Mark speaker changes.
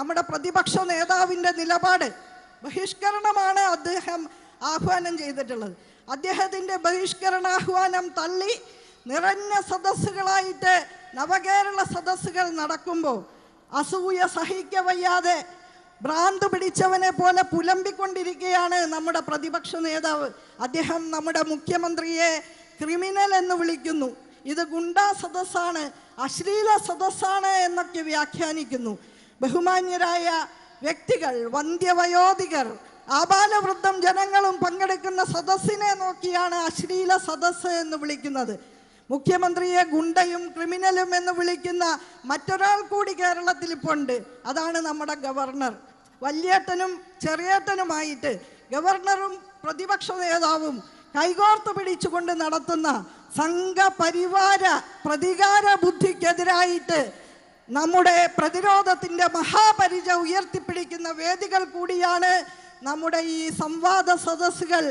Speaker 1: നമ്മുടെ പ്രതിപക്ഷ നേതാവിന്റെ നിലപാട് ബഹിഷ്കരണമാണ് അദ്ദേഹം ആഹ്വാനം ചെയ്തിട്ടുള്ളത്. അദ്ദേഹത്തിന്റെ ബഹിഷ്കരണാഹ്വാനം തള്ളി നിറഞ്ഞ സദസ്സുകളായിട്ട് നവകേരള സദസ്സുകൾ നടക്കുമ്പോൾ അസൂയ സഹിക്കവയ്യാതെ ഭ്രാന്ത് പിടിച്ചവനെ പോലെ പുലമ്പിക്കൊണ്ടിരിക്കുകയാണ് നമ്മുടെ പ്രതിപക്ഷ നേതാവ്. അദ്ദേഹം നമ്മുടെ മുഖ്യമന്ത്രിയെ ക്രിമിനൽ എന്ന് വിളിക്കുന്നു. ഇത് ഗുണ്ടാ സദസ്സാണ് അശ്ലീല സദസ്സാണ് എന്നൊക്കെ വ്യാഖ്യാനിക്കുന്നു. ബഹുമാന്യരായ വ്യക്തികൾ വന്ധ്യവയോധികർ ആബാലവൃദ്ധം ജനങ്ങളും പങ്കെടുക്കുന്ന സദസ്സിനെ നോക്കിയാണ് അശ്ലീല സദസ്സ് എന്ന് വിളിക്കുന്നത്. മുഖ്യമന്ത്രിയെ ഗുണ്ടയും ക്രിമിനലും എന്ന് വിളിക്കുന്ന മറ്റൊരാൾ കൂടി കേരളത്തിൽ ഇപ്പോൾ ഉണ്ട്. അതാണ് നമ്മുടെ ഗവർണർ. വല്യേട്ടനും ചെറിയേട്ടനുമായിട്ട് ഗവർണറും പ്രതിപക്ഷ നേതാവും കൈകോർത്ത് പിടിച്ചുകൊണ്ട് നടത്തുന്ന സംഘപരിവാര പ്രതികാര ബുദ്ധിക്കെതിരായിട്ട് നമ്മുടെ പ്രതിരോധത്തിന്റെ മഹാപരിച ഉയർത്തിപ്പിടിക്കുന്ന വേദികൾ കൂടിയാണ് നമ്മുടെ ഈ സംവാദ സദസ്സുകൾ.